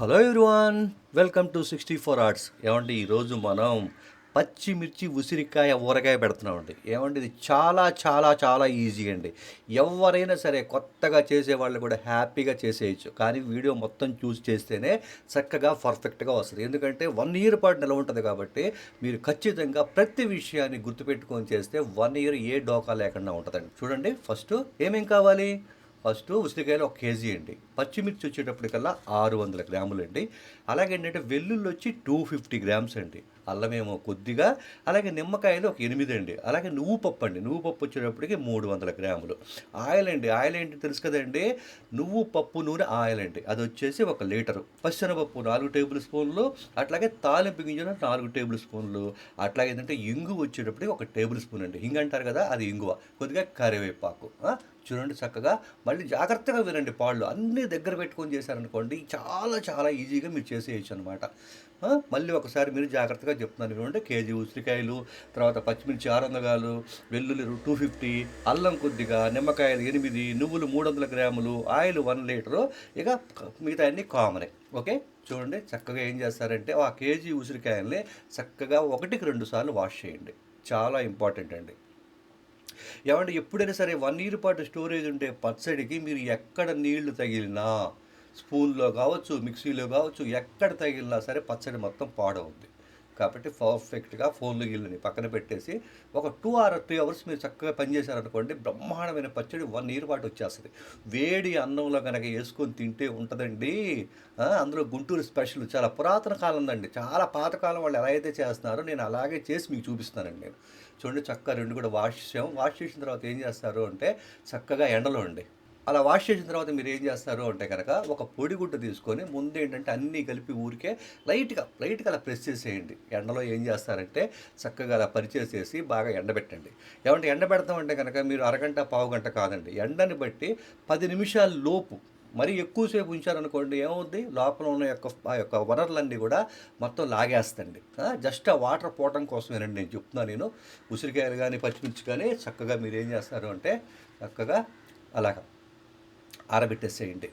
Hello everyone welcome to sixty four arts. ఏమండి ఈరోజు మనం పచ్చిమిర్చి ఉసిరికాయ ఊరగాయ పెడుతున్నామండి. ఏమండి ఇది చాలా చాలా చాలా ఈజీ అండి. ఎవరైనా సరే కొత్తగా చేసే వాళ్ళు కూడా హ్యాపీగా చేసేయచ్చు. కానీ వీడియో మొత్తం చూసి చేస్తేనే చక్కగా పర్ఫెక్ట్గా వస్తుంది. ఎందుకంటే వన్ ఇయర్ పాటు నిలవ ఉంటుంది కాబట్టి మీరు ఖచ్చితంగా ప్రతి విషయాన్ని గుర్తుపెట్టుకొని చేస్తే వన్ ఇయర్ ఏ డోకా లేకుండా ఉంటుందండి. చూడండి ఫస్ట్ ఏమేం కావాలి? ఫస్ట్ ఉసిరికాయలు ఒక కేజీ అండి. పచ్చిమిర్చి వచ్చేటప్పటికల్లా ఆరు వందల గ్రాములు అండి అలాగే ఏంటంటే వెల్లుల్లి వచ్చి టూ ఫిఫ్టీ గ్రామ్స్ అండి. అల్లమేమో కొద్దిగా అలాగే నిమ్మకాయలు ఒక ఎనిమిది అండి. అలాగే నువ్వు పప్పు అండి. నువ్వు పప్పు వచ్చేటప్పటికి మూడు వందల గ్రాములు. ఆయిల్ అండి. ఆయిల్ ఏంటి తెలుసు కదండి? నువ్వు పప్పు నూనె ఆయిల్ అండి. అది వచ్చేసి ఒక లీటరు. పచ్చనపప్పు నాలుగు టేబుల్ స్పూన్లు అట్లాగే తాలింపు గింజలు నాలుగు టేబుల్ స్పూన్లు అట్లాగే ఏంటంటే ఇంగు వచ్చేటప్పటికి ఒక టేబుల్ స్పూన్ అండి. ఇంగు అంటారు కదా అది ఇంగువ. కొద్దిగా కరివేపాకు. చూడండి చక్కగా. మళ్ళీ జాగ్రత్తగా వినండి పాళ్ళు అన్నీ దగ్గర పెట్టుకొని చేశారనుకోండి చాలా చాలా ఈజీగా మీరు చేసేయచ్చు అనమాట మళ్ళీ ఒకసారి మీరు జాగ్రత్తగా చెప్తున్నాను చూడండి కేజీ ఉసిరికాయలు తర్వాత పచ్చిమిర్చి ఆరు వందలు వెల్లుల్లి టూ ఫిఫ్టీ అల్లం కొద్దిగా నిమ్మకాయలు ఎనిమిది నువ్వులు మూడు వందల గ్రాములు ఆయిల్ వన్ లీటరు. ఇక మిగతా అన్నీ కామనే. ఓకే? చూడండి చక్కగా ఏం చేస్తారంటే ఆ కేజీ ఉసిరికాయల్ని చక్కగా ఒకటికి రెండు సార్లు వాష్ చేయండి. చాలా ఇంపార్టెంట్ అండి. ఏమంటే ఎప్పుడైనా సరే వన్ ఇయర్ పాటు స్టోరేజ్ ఉంటే పచ్చడికి మీరు ఎక్కడ నీళ్ళు తగిలినా స్పూన్లో కావచ్చు మిక్సీలో కావచ్చు ఎక్కడ తగిలినా సరే పచ్చడి మొత్తం పాడవుద్ది. కాబట్టి పర్ఫెక్ట్గా ఫోన్లు గిల్లని పక్కన పెట్టేసి ఒక టూ ఆర్ త్రీ అవర్స్ మీరు చక్కగా పనిచేశారనుకోండి బ్రహ్మాండమైన పచ్చడి వన్ ఇయర్ పాటు వచ్చేస్తుంది. వేడి అన్నంలో కనుక వేసుకొని తింటే ఉంటుందండి. అందులో గుంటూరు స్పెషల్ చాలా పురాతన కాలందండి. చాలా పాతకాలం వాళ్ళు ఎలా అయితే చేస్తున్నారో నేను అలాగే చేసి మీకు చూపిస్తానండి నేను. చూడండి చక్కగా రెండు కూడా వాష్ చేసాం. వాష్ చేసిన తర్వాత ఏం చేస్తారు అంటే చక్కగా ఎండలో అండి అలా వాష్ చేసిన తర్వాత మీరు ఏం చేస్తారు అంటే కనుక ఒక పొడి గుడ్డ తీసుకొని ముందు ఏంటంటే అన్నీ కలిపి ఊరికే లైట్గా లైట్గా అలా ప్రెస్ చేసేయండి. ఎండలో ఏం చేస్తారంటే చక్కగా అలా పరిచేసేసి బాగా ఎండబెట్టండి. ఏమంటే ఎండబెడతామంటే కనుక మీరు అరగంట పావు గంట కాదండి. ఎండని బట్టి పది నిమిషాల లోపు మరీ ఎక్కువసేపు ఉంచారనుకోండి ఏమవుద్ది? లోపల ఉన్న యొక్క ఆ యొక్క వనరులన్నీ కూడా మొత్తం లాగేస్తండి జస్ట్ ఆ వాటర్ పోవటం కోసమేనండి నేను చెప్తున్నాను నేను. ఉసిరికాయలు కానీ పచ్చిమిర్చి కానీ చక్కగా మీరు ఏం చేస్తారు అంటే చక్కగా అలాగా ఆరబెట్టేసేయండి.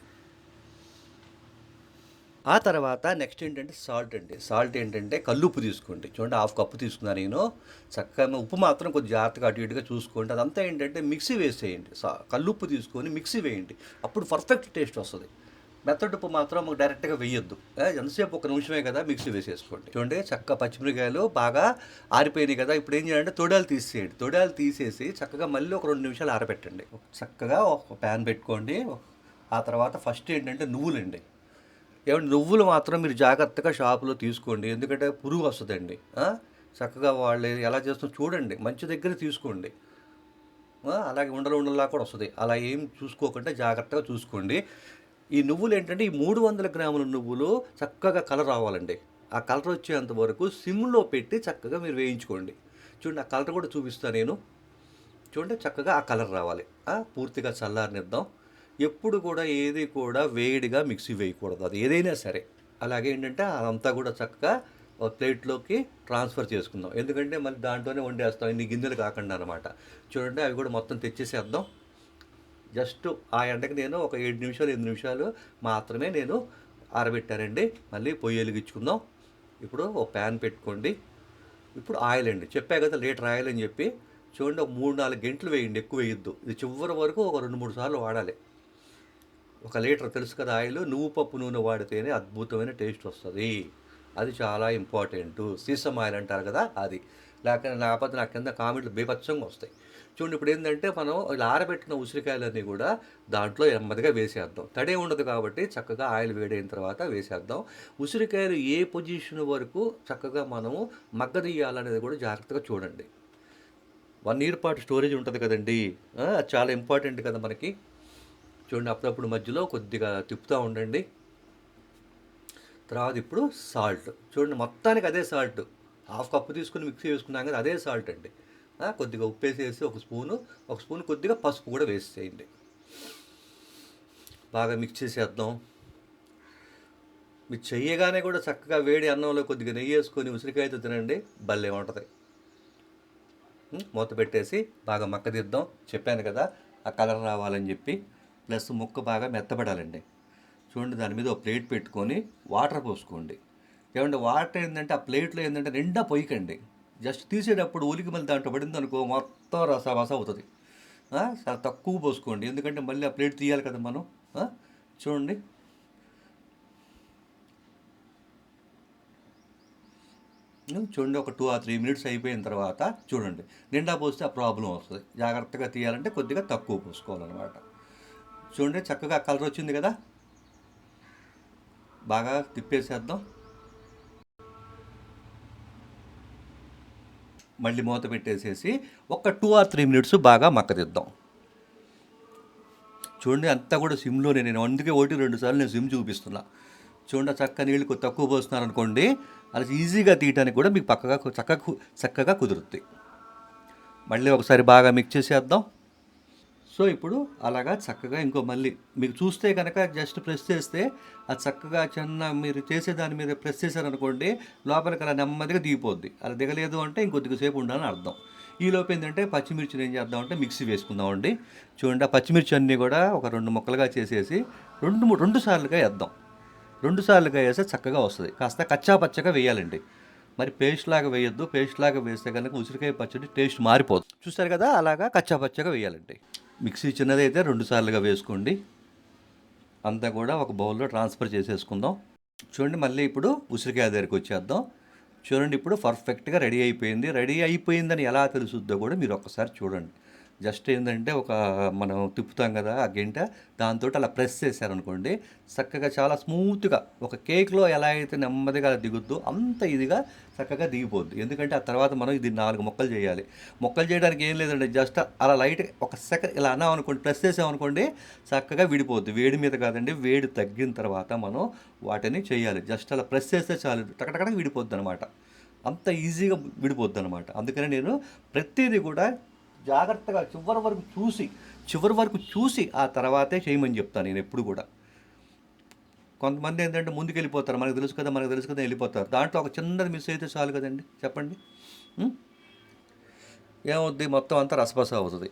ఆ తర్వాత నెక్స్ట్ ఏంటంటే సాల్ట్ అండి. సాల్ట్ ఏంటంటే కల్లుప్పు తీసుకోండి. చూడండి హాఫ్ కప్పు తీసుకున్నాను నేను. చక్కగా ఉప్పు మాత్రం కొద్ది జాగ్రత్తగా అటు ఇటుగా చూసుకోండి. అదంతా ఏంటంటే మిక్సీ వేసేయండి. సా కల్లుప్పు తీసుకొని మిక్సీ వేయండి. అప్పుడు పర్ఫెక్ట్ టేస్ట్ వస్తుంది. మెత్తటి ఉప్పు మాత్రం మాకు డైరెక్ట్గా వేయొద్దు. ఎంతసేపు ఒక నిమిషమే కదా మిక్సీ వేసేసుకోండి. చూడండి చక్క పచ్చిమిరకాయలు బాగా ఆరిపోయినాయి కదా. ఇప్పుడు ఏం చేయాలంటే తొడాలు తీసేయండి. తొడాలు తీసేసి చక్కగా మళ్ళీ ఒక రెండు నిమిషాలు ఆరబెట్టండి. చక్కగా ఒక ప్యాన్ పెట్టుకోండి. ఆ తర్వాత ఫస్ట్ ఏంటంటే నువ్వులండి. ఏమంటే నువ్వులు మాత్రం మీరు జాగ్రత్తగా షాపులో తీసుకోండి. ఎందుకంటే పురుగు వస్తుందండి. చక్కగా వాళ్ళు ఎలా చేస్తారో చూడండి. మంచి దగ్గర తీసుకోండి. అలాగే ఉండలు ఉండలా కూడా వస్తుంది. అలా ఏం చూసుకోకుండా జాగ్రత్తగా చూసుకోండి. ఈ నువ్వులు ఏంటంటే ఈ మూడు వందల గ్రాముల నువ్వులు చక్కగా కలర్ రావాలండి. ఆ కలర్ వచ్చేంత వరకు సిమ్లో పెట్టి చక్కగా మీరు వేయించుకోండి. చూడండి ఆ కలర్ కూడా చూపిస్తాను నేను. చూడండి చక్కగా ఆ కలర్ రావాలి. ఆ, పూర్తిగా చల్లారనిద్దాం. ఎప్పుడు కూడా ఏది కూడా వేడిగా మిక్సీ వేయకూడదు. అది ఏదైనా సరే. అలాగే ఏంటంటే అదంతా కూడా చక్కగా ఒక ప్లేట్లోకి ట్రాన్స్ఫర్ చేసుకుందాం. ఎందుకంటే మళ్ళీ దాంట్లోనే వండేస్తాం. ఇన్ని గిన్నెలు కాకుండా అనమాట చూడండి అవి కూడా మొత్తం తెచ్చేసేద్దాం. జస్ట్ ఆ ఎండకి నేను ఒక ఏడు నిమిషాలు ఎనిమిది నిమిషాలు మాత్రమే నేను ఆరబెట్టానండి మళ్ళీ పొయ్యి వెలిగించుకుందాం. ఇప్పుడు ఒక ప్యాన్ పెట్టుకోండి. ఇప్పుడు ఆయిల్ అండి. చెప్పా కదా లీటర్ ఆయిల్ అని చెప్పి. చూడండి ఒక మూడు నాలుగు గంటలు వేయండి. ఎక్కువ వేయొద్దు. ఇది చివరి వరకు ఒక రెండు మూడు సార్లు వాడాలి. ఒక లీటర్ తెలుసు కదా ఆయిల్. నువ్వు పప్పు నూనె వాడితేనే అద్భుతమైన టేస్ట్ వస్తుంది. అది చాలా ఇంపార్టెంట్. సీసం ఆయిల్ అంటారు కదా అది. లేకపోతే లేకపోతే నా కింద కామెంట్లు బీభత్సంగా వస్తాయి. చూడండి ఇప్పుడు ఏంటంటే మనం ఇలా ఆరబెట్టిన ఉసిరికాయలన్నీ కూడా దాంట్లో నెమ్మదిగా వేసేద్దాం. తడే ఉండదు కాబట్టి చక్కగా ఆయిల్ వేడైన తర్వాత వేసేద్దాం. ఉసిరికాయలు ఏ పొజిషన్ వరకు చక్కగా మనము మగ్గదీయాలనేది కూడా జాగ్రత్తగా చూడండి. వన్ ఇయర్ పాటు స్టోరేజ్ ఉంటుంది కదండి. అది చాలా ఇంపార్టెంట్ కదా మనకి. చూడండి అప్పుడప్పుడు మధ్యలో కొద్దిగా తిప్పుతూ ఉండండి. తర్వాత ఇప్పుడు సాల్ట్. చూడండి మొత్తానికి అదే సాల్ట్. హాఫ్ కప్పు తీసుకుని మిక్సీ వేసుకున్నాం కదా అదే సాల్ట్ అండి. కొద్దిగా ఉప్పు వేసేసి ఒక స్పూను ఒక స్పూన్ కొద్దిగా పసుపు కూడా వేసేయండి. బాగా మిక్స్ చేసేద్దాం. మీరు చెయ్యగానే కూడా చక్కగా వేడి అన్నంలో కొద్దిగా నెయ్యి వేసుకొని ఉసిరికాయతో తినండి భలే ఉంటుంది. మూత పెట్టేసి బాగా మక్కదిద్దాం. చెప్పాను కదా ఆ కలర్ రావాలని చెప్పి. ప్లస్ ముక్క బాగా మెత్తబడాలండి. చూడండి దాని మీద ఒక ప్లేట్ పెట్టుకొని వాటర్ పోసుకోండి. ఏమంటే వాటర్ ఏంటంటే ఆ ప్లేట్లో ఏంటంటే నిండా పొయ్యకండి. జస్ట్ తీసేటప్పుడు ఉలికి మళ్ళీ దాంట్లో పడింది అనుకో మొత్తం రస రస అవుతుంది. చాలా తక్కువ పోసుకోండి. ఎందుకంటే మళ్ళీ ఆ ప్లేట్ తీయాలి కదా మనం. చూడండి. చూడండి ఒక టూ ఆ త్రీ మినిట్స్ అయిపోయిన తర్వాత చూడండి. నిండా పోస్తే ఆ ప్రాబ్లం వస్తుంది. జాగ్రత్తగా తీయాలంటే కొద్దిగా తక్కువ పోసుకోవాలన్నమాట. చూడండి చక్కగా కలర్ వచ్చింది కదా. బాగా తిప్పేసేద్దాం. మళ్ళీ మూత పెట్టేసేసి ఒక టూ ఆర్ త్రీ మినిట్స్ బాగా మక్కదిద్దాం చూడండి అంతా కూడా సిమ్లోనే నేను అందుకే ఒకటి రెండు సార్లు నేను సిమ్ చూపిస్తున్నా. చూడండి చక్క నీళ్ళు తక్కువ పోస్తున్నారు అనుకోండి అలా ఈజీగా తీయటానికి కూడా మీకు పక్కగా చక్కగా చక్కగా కుదురుద్ది. మళ్ళీ ఒకసారి బాగా మిక్స్ చేసేద్దాం. సో ఇప్పుడు అలాగా చక్కగా ఇంకో మళ్ళీ మీకు చూస్తే కనుక జస్ట్ ప్రెస్ చేస్తే అది చక్కగా చిన్న మీరు చేసే దాని మీద ప్రెస్ చేశారనుకోండి లోపలికి అలా నెమ్మదిగా దిగిపోద్ది. అలా దిగలేదు అంటే ఇంకొద్దిగా సేపు ఉండాలని అర్థం. ఈ లోపు ఏంటంటే పచ్చిమిర్చిని ఏం చేద్దామంటే మిక్సీ వేసుకుందామండి. చూడండి ఆ పచ్చిమిర్చి అన్నీ కూడా ఒక రెండు ముక్కలుగా చేసేసి రెండు రెండు సార్లుగా వేద్దాం రెండు సార్లుగా వేస్తే చక్కగా వస్తుంది. కాస్త కచ్చా పచ్చగా వేయాలండి. మరి పేస్ట్ లాగా వేయొద్దు. పేస్ట్ లాగా వేస్తే కనుక ఉసిరికాయ పచ్చడి టేస్ట్ మారిపోతుంది చూస్తారు కదా? అలాగా కచ్చా పచ్చగా వేయాలండి. మిక్సీ చిన్నదైతే రెండు సార్లుగా వేసుకోండి. అంతా కూడా ఒక బౌల్లో ట్రాన్స్ఫర్ చేసేసుకుందాం. చూడండి మళ్ళీ ఇప్పుడు ఉసిరికాయ దగ్గరికి వచ్చేద్దాం. చూడండి ఇప్పుడు పర్ఫెక్ట్గా రెడీ అయిపోయింది. రెడీ అయిపోయిందని ఎలా తెలుసుద్దో కూడా మీరు ఒక్కసారి చూడండి. జస్ట్ ఏంటంటే ఒక మనం తిప్పుతాం కదా ఆ గంట దాంతో అలా ప్రెస్ చేశారనుకోండి చక్కగా చాలా స్మూత్గా ఒక కేక్లో ఎలా అయితే నెమ్మదిగా దిగుద్దో అంత ఇదిగా చక్కగా దిగిపోద్ది. ఎందుకంటే ఆ తర్వాత మనం ఇది నాలుగు మొక్కలు చేయాలి. మొక్కలు చేయడానికి ఏం లేదండి జస్ట్ అలా లైట్ ఒక సెకండ్ ఇలా అన్నాం అనుకోండి ప్రెస్ చేసామనుకోండి చక్కగా విడిపోద్ది. వేడి మీద కాదండి వేడి తగ్గిన తర్వాత మనం వాటిని చేయాలి. జస్ట్ అలా ప్రెస్ చేస్తే చాలు టకటకట విడిపోద్ది అనమాట అంత ఈజీగా విడిపోద్ది అనమాట అందుకని నేను ప్రతిదీ కూడా జాగ్రత్తగా చివరి వరకు చూసి చివరి వరకు చూసి ఆ తర్వాతే చేయమని చెప్తాను నేను ఎప్పుడు కూడా. కొంతమంది ఏంటంటే ముందుకెళ్ళిపోతారు. మనకు తెలుసు కదా మనకు తెలుసు కదా వెళ్ళిపోతారు. దాంట్లో ఒక చిన్నది మిస్ అయితే చాలు కదండి. చెప్పండి. ఏమవుద్ది? మొత్తం అంతా రసపస అవుతుంది.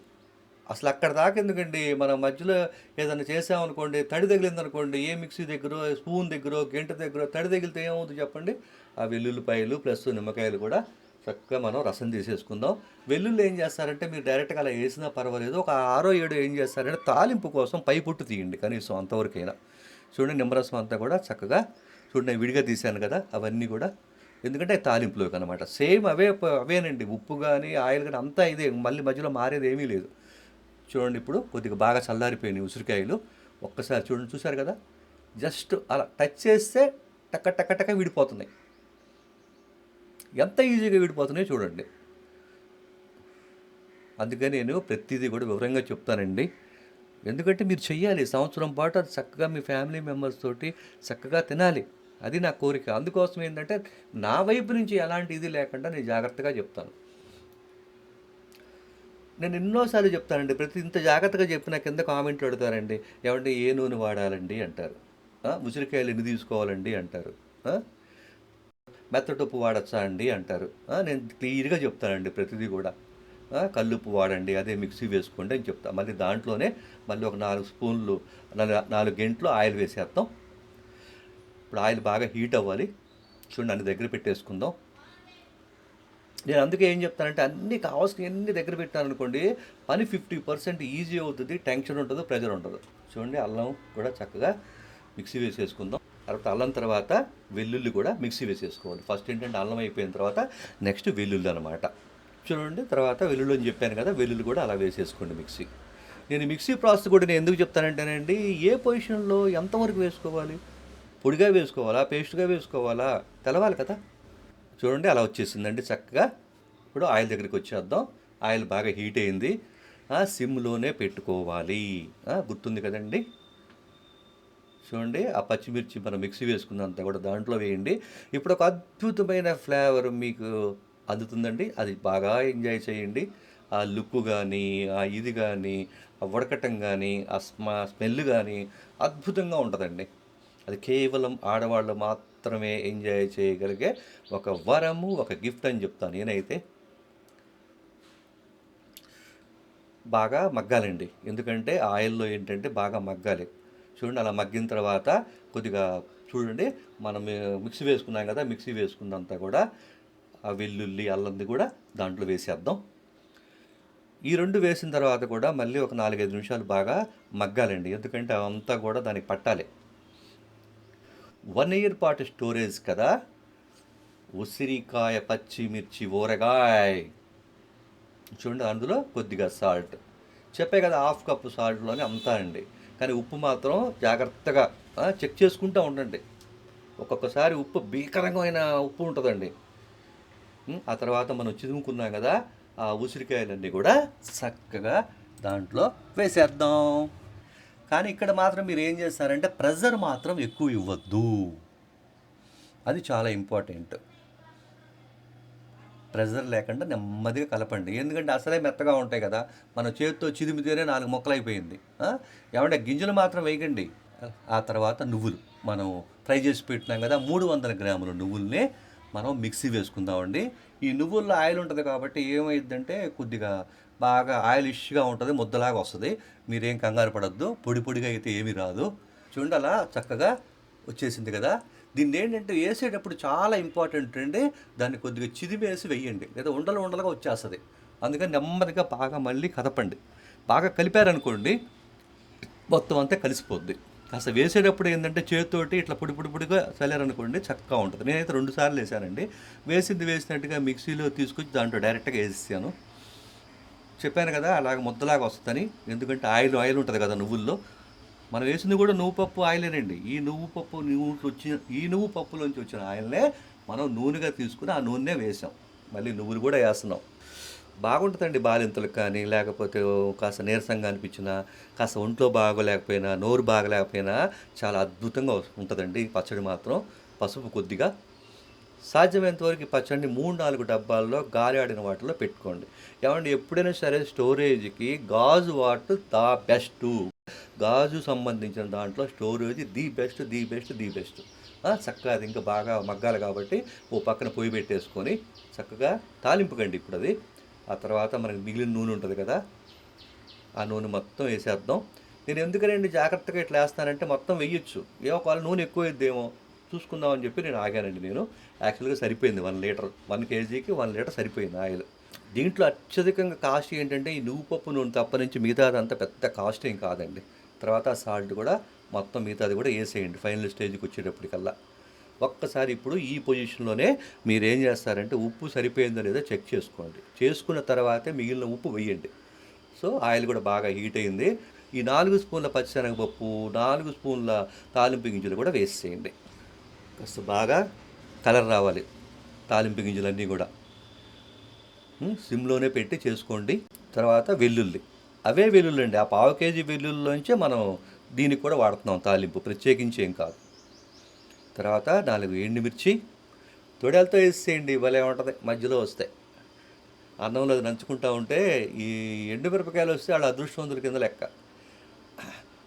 అసలు అక్కడ దాకా ఎందుకండి? మనం మధ్యలో ఏదైనా చేసామనుకోండి తడి తగిలిందనుకోండి ఏ మిక్సీ దగ్గర స్పూన్ దగ్గర గంట దగ్గర తడి తగిలితే ఏమవుతుంది చెప్పండి? ఆ వెల్లుల్లిపాయలు ప్లస్ నిమ్మకాయలు కూడా చక్కగా మనం రసం తీసేసుకుందాం. వెల్లుల్లి ఏం చేస్తారంటే మీరు డైరెక్ట్గా అలా వేసినా పర్వాలేదు. ఒక ఆరో ఏడో ఏం చేస్తారంటే తాలింపు కోసం పై పుట్టు తీయండి కనీసం అంతవరకైనా. చూడండి నిమ్మరసం అంతా కూడా చక్కగా చూడండి నేను విడిగా తీశాను కదా అవన్నీ కూడా. ఎందుకంటే తాలింపులోకి అనమాట సేమ్ అవే అవేనండి. ఉప్పు కానీ ఆయిల్ కానీ అంతా ఇదే. మళ్ళీ మధ్యలో మారేది ఏమీ లేదు. చూడండి ఇప్పుడు కొద్దిగా బాగా చల్లారిపోయినాయి ఉసిరికాయలు. ఒక్కసారి చూడండి చూసారు కదా? జస్ట్ అలా టచ్ చేస్తే టక్క టక్క టక్క విడిపోతున్నాయి. ఎంత ఈజీగా విడిపోతున్నాయో చూడండి. అందుకని నేను ప్రతిదీ కూడా వివరంగా చెప్తానండి. ఎందుకంటే మీరు చెయ్యాలి సంవత్సరం పాటు అది చక్కగా మీ ఫ్యామిలీ మెంబర్స్ తోటి చక్కగా తినాలి. అది నా కోరిక. అందుకోసం ఏంటంటే నా వైపు నుంచి ఎలాంటి ఇది లేకుండా నేను జాగ్రత్తగా చెప్తాను. నేను ఎన్నోసార్లు చెప్తానండి ప్రతి ఇంత జాగ్రత్తగా చెప్పిన కింద కామెంట్ అడుగుతారండి. ఏమంటే ఏ నూనె వాడాలండి అంటారు. ముసిరికాయలు ఉసిరికాయలు ఎన్ని తీసుకోవాలండి అంటారు. మెత్తటొప్పు వాడచ్చా అండి అంటారు. నేను క్లియర్గా చెప్తానండి ప్రతిదీ కూడా. కల్లుప్పు వాడండి అదే మిక్సీ వేసుకోండి అని చెప్తా. మళ్ళీ దాంట్లోనే మళ్ళీ ఒక నాలుగు స్పూన్లు నాలుగు- నాలుగు గంటలు ఆయిల్ వేసేస్తాం ఇప్పుడు ఆయిల్ బాగా హీట్ అవ్వాలి. చూడండి అన్ని దగ్గర పెట్టేసుకుందాం. నేను అందుకే ఏం చెప్తానంటే అన్ని కావాల్సిన అన్ని దగ్గర పెట్టాను అనుకోండి పని ఫిఫ్టీ పర్సెంట్ ఈజీ అవుతుంది టెన్షన్ ఉంటుంది ప్రెజర్ ఉంటుంది చూడండి అల్లం కూడా చక్కగా మిక్సీ వేసేసుకుందాం. తర్వాత అల్లం తర్వాత వెల్లుల్లి కూడా మిక్సీ వేసేసుకోవాలి. ఫస్ట్ ఏంటంటే అల్లం అయిపోయిన తర్వాత నెక్స్ట్ వెల్లుల్లి అనమాట చూడండి తర్వాత వెల్లుల్లి అని చెప్పాను కదా వెల్లుల్లి కూడా అలా వేసేసుకోండి మిక్సీ. నేను మిక్సీ ప్రాసెస్ కూడా నేను ఎందుకు చెప్తానంటేనండి ఏ పొజిషన్లో ఎంతవరకు వేసుకోవాలి? పొడిగా వేసుకోవాలా? పేస్ట్గా వేసుకోవాలా? తెలవాలి కదా. చూడండి అలా వచ్చేసిందండి చక్కగా. ఇప్పుడు ఆయిల్ దగ్గరికి వచ్చేద్దాం. ఆయిల్ బాగా హీట్ అయింది. సిమ్లోనే పెట్టుకోవాలి. గుర్తుంది కదండి? చూడండి ఆ పచ్చిమిర్చి మనం మిక్సీ వేసుకున్నంత కూడా దాంట్లో వేయండి. ఇప్పుడు ఒక అద్భుతమైన ఫ్లేవర్ మీకు అందుతుందండి. అది బాగా ఎంజాయ్ చేయండి. ఆ లుక్ కానీ ఆ ఇది కానీ ఆ ఉడకటం కానీ ఆ స్మా స్మెల్ కానీ అద్భుతంగా ఉంటుందండి. అది కేవలం ఆడవాళ్ళు మాత్రమే ఎంజాయ్ చేయగలిగే ఒక వరము ఒక గిఫ్ట్ అని చెప్తాను నేనైతే. బాగా మగ్గాలండి. ఎందుకంటే ఆయిల్లో ఏంటంటే బాగా మగ్గాలి. చూడండి అలా మగ్గిన తర్వాత కొద్దిగా చూడండి మనం మిక్సీ వేసుకున్నాం కదా మిక్సీ వేసుకున్నంతా కూడా ఆ వెల్లుల్లి అల్లంది కూడా దాంట్లో వేసేద్దాం. ఈ రెండు వేసిన తర్వాత కూడా మళ్ళీ ఒక నాలుగైదు నిమిషాలు బాగా మగ్గాలండి ఎందుకంటే అవంతా కూడా దానికి పట్టాలి. వన్ ఇయర్ పాటు స్టోరేజ్ కదా ఉసిరికాయ పచ్చిమిర్చి ఊరగాయ. చూడండి అందులో కొద్దిగా సాల్ట్. చెప్పే కదా హాఫ్ కప్ సాల్ట్లోనే అంతా అండి. కానీ ఉప్పు మాత్రం జాగ్రత్తగా చెక్ చేసుకుంటూ ఉండండి. ఒక్కొక్కసారి ఉప్పు భీకరమైన ఉప్పు ఉంటుందండి. ఆ తర్వాత మనం చిదుముకున్నాం కదా ఆ ఉసిరికాయలన్నీ కూడా చక్కగా దాంట్లో వేసేద్దాం. కానీ ఇక్కడ మాత్రం మీరు ఏం చేస్తారంటే ప్రెజర్ మాత్రం ఎక్కువ ఇవ్వద్దు. అది చాలా ఇంపార్టెంట్. ప్రెజర్ లేకుండా నెమ్మదిగా కలపండి. ఎందుకంటే అసలే మెత్తగా ఉంటాయి కదా. మన చేతితో చిదిమితేనే నాలుగు మొక్కలైపోయింది. అయిపోయింది ఏమంటే గింజలు మాత్రం వేయకండి. ఆ తర్వాత నువ్వులు. మనం ఫ్రై చేసి పెట్టినాం కదా మూడు వందల గ్రాముల నువ్వుల్ని మనం మిక్సీ వేసుకుందామండి. ఈ నువ్వుల్లో ఆయిల్ ఉంటుంది కాబట్టి ఏమైందంటే కొద్దిగా బాగా ఆయిల్ ఇష్గా ఉంటుంది ముద్దలాగా వస్తుంది. మీరేం కంగారు పడద్దు. పొడి పొడిగా అయితే ఏమీ రాదు. చూడండి అలా చక్కగా వచ్చేసింది కదా. దీన్ని ఏంటంటే వేసేటప్పుడు చాలా ఇంపార్టెంట్ అండి దాన్ని కొద్దిగా చిదివేసి వేయండి. లేదా ఉండలు ఉండలుగా వచ్చేస్తుంది. అందుకని నెమ్మదిగా బాగా మళ్ళీ కదపండి. బాగా కలిపారనుకోండి మొత్తం అంతా కలిసిపోద్ది. కాస్త వేసేటప్పుడు ఏంటంటే చేతితోటి ఇట్లా పొడి పొడి పొడిగా చల్లారనుకోండి చక్కగా ఉంటుంది. నేనైతే రెండు సార్లు వేసానండి. వేసింది వేసినట్టుగా మిక్సీలో తీసుకొచ్చి దాంట్లో డైరెక్ట్గా వేసేసాను. చెప్పాను కదా అలాగ ముద్దలాగా వస్తుందని. ఎందుకంటే ఆయిల్ ఆయిల్ ఉంటుంది కదా నువ్వుల్లో. మనం వేసింది కూడా నువ్వు పప్పు ఆయిలేనండి ఈ నువ్వు పప్పు నువ్వు వచ్చిన ఈ నువ్వు పప్పులోంచి వచ్చిన ఆయిల్నే మనం నూనెగా తీసుకుని ఆ నూనె వేసాం. మళ్ళీ నువ్వులు కూడా వేస్తున్నాం. బాగుంటుందండి బాలింతలకు కానీ లేకపోతే కాస్త నీరసంగా అనిపించినా కాస్త ఒంట్లో బాగోలేకపోయినా నోరు బాగలేకపోయినా చాలా అద్భుతంగా ఉంటుందండి ఈ పచ్చడి మాత్రం. పసుపు కొద్దిగా. సాధ్యమైనంత వరకు ఈ పచ్చడిని మూడు నాలుగు డబ్బాల్లో గాలి ఆడిన వాటిలో పెట్టుకోండి. ఏమంటే ఎప్పుడైనా సరే స్టోరేజ్కి గాజు వాటర్ ద బెస్ట్. గాజు సంబంధించిన దాంట్లో storage the best the best the best. చక్కగా అది ఇంకా బాగా మగ్గాలి కాబట్టి ఓ పక్కన పొయ్యి పెట్టేసుకొని చక్కగా తాలింపుకండి ఇప్పుడు అది ఆ తర్వాత మనకి మిగిలిన నూనె ఉంటుంది కదా ఆ నూనె మొత్తం వేసేద్దాం. నేను ఎందుకనండి జాగ్రత్తగా ఇట్లా వేస్తానంటే మొత్తం వేయొచ్చు. ఏ ఒకవేళ నూనె ఎక్కువ వేద్దేమో చూసుకుందామని చెప్పి నేను ఆగానండి నేను. యాక్చువల్గా సరిపోయింది వన్ లీటర్ వన్ కేజీకి వన్ లీటర్ సరిపోయింది ఆయిల్. దీంట్లో అత్యధికంగా కాస్ట్ ఏంటంటే ఈ నువ్వు పప్పు నూనె తప్ప నుంచి మిగతాదంతా పెద్ద కాస్ట్ ఏం కాదండి. తర్వాత సాల్ట్ కూడా మొత్తం మిగతాది కూడా వేసేయండి ఫైనల్ స్టేజ్కి వచ్చేటప్పటికల్లా. ఒక్కసారి ఇప్పుడు ఈ పొజిషన్లోనే మీరు ఏం చేస్తారంటే ఉప్పు సరిపోయిందో లేదో చెక్ చేసుకోండి. చేసుకున్న తర్వాతే మిగిలిన ఉప్పు వేయండి. సో ఆయిల్ కూడా బాగా హీట్ అయింది. ఈ నాలుగు స్పూన్ల పచ్చిశనగపప్పు నాలుగు స్పూన్ల తాలింపు గింజలు కూడా వేసేయండి కాస్త బాగా కలర్ రావాలి. తాలింపు గింజలన్నీ కూడా. సిమ్లోనే పెట్టి చేసుకోండి. తర్వాత వెల్లుల్లి. అవే వెల్లుల్లి అండి ఆ పావు కేజీ వెల్లుల్లిలోంచే మనం దీనికి కూడా వాడుతున్నాం తాలింపు. ప్రత్యేకించి ఏం కాదు. తర్వాత నాలుగు ఎండుమిర్చి. తొడలతో వేసేయండి భలే ఉంటుంది. మధ్యలో వస్తాయి. అన్నంలో అది నంచుకుంటా ఉంటే ఈ ఎండుమిరపకాయలు వస్తే వాళ్ళ అదృష్టవంతుల కింద లెక్క.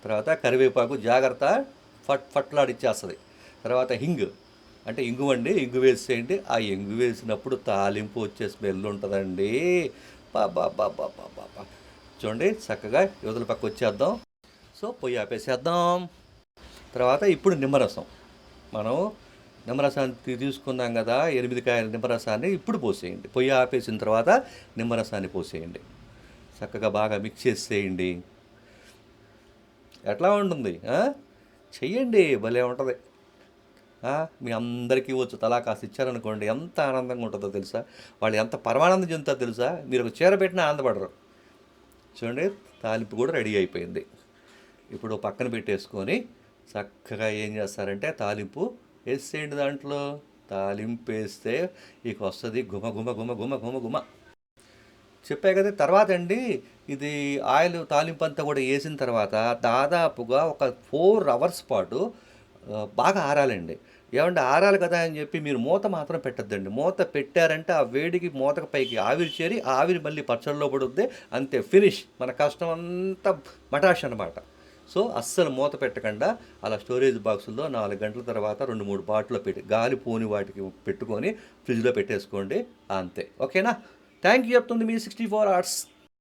తర్వాత కరివేపాకు జాగ్రత్త ఫట్ ఫట్లాడిచ్చేస్తుంది. తర్వాత హింగ్. అంటే ఇంగు అండి ఇంగు వేసేయండి. ఆ ఇంగు వేసినప్పుడు తాలింపు వచ్చే స్మెల్ ఉంటుందండి. బాబా బాబా బాబా చూడండి చక్కగా యువతల పక్క వచ్చేద్దాం. సో పొయ్యి ఆపేసేద్దాం. తర్వాత ఇప్పుడు నిమ్మరసం. మనం నిమ్మరసాన్ని తీసుకున్నాం కదా ఎనిమిది కాయల నిమ్మరసాన్ని ఇప్పుడు పోసేయండి. పొయ్యి ఆపేసిన తర్వాత నిమ్మరసాన్ని పోసేయండి. చక్కగా బాగా మిక్స్ చేసేయండి. ఎట్లా ఉంటుంది చెయ్యండి భలే ఉంటుంది. మీ అందరికీ వచ్చు. తలా కాస్త ఇచ్చారనుకోండి ఎంత ఆనందంగా ఉంటుందో తెలుసా? వాళ్ళు ఎంత పరమానందం చెందుతారో తెలుసా? మీరు ఒక చీర పెట్టినా ఆనందపడరు. చూడండి తాలింపు కూడా రెడీ అయిపోయింది. ఇప్పుడు పక్కన పెట్టేసుకొని చక్కగా ఏం చేస్తారంటే తాలింపు వేసేయండి దాంట్లో. తాలింపు వేస్తే ఇక వస్తుంది గుమ గుమ గుమ గుమ గుమ గుమ. చెప్పా కదా తర్వాత అండి ఇది ఆయిల్ తాలింపు అంతా కూడా వేసిన తర్వాత దాదాపుగా ఒక ఫోర్ అవర్స్ పాటు బాగా ఆరాలండి. ఏమంటే ఆరాలి కదా అని చెప్పి మీరు మూత మాత్రం పెట్టద్దండి. మూత పెట్టారంటే ఆ వేడికి మూతకు పైకి ఆవిరి చేరి ఆవిరి మళ్ళీ పచ్చళ్ళలో పడుద్ది. అంతే ఫినిష్. మన కష్టం అంతా మటాష్ అనమాట సో అస్సలు మూత పెట్టకుండా అలా స్టోరేజ్ బాక్సుల్లో నాలుగు గంటల తర్వాత రెండు మూడు బాటిల్లో పెట్టి గాలి పోని వాటికి పెట్టుకొని ఫ్రిడ్జ్లో పెట్టేసుకోండి. అంతే. ఓకేనా? థ్యాంక్ యూ చెప్తుంది మీ సిక్స్టీ ఫోర్ అవర్స్.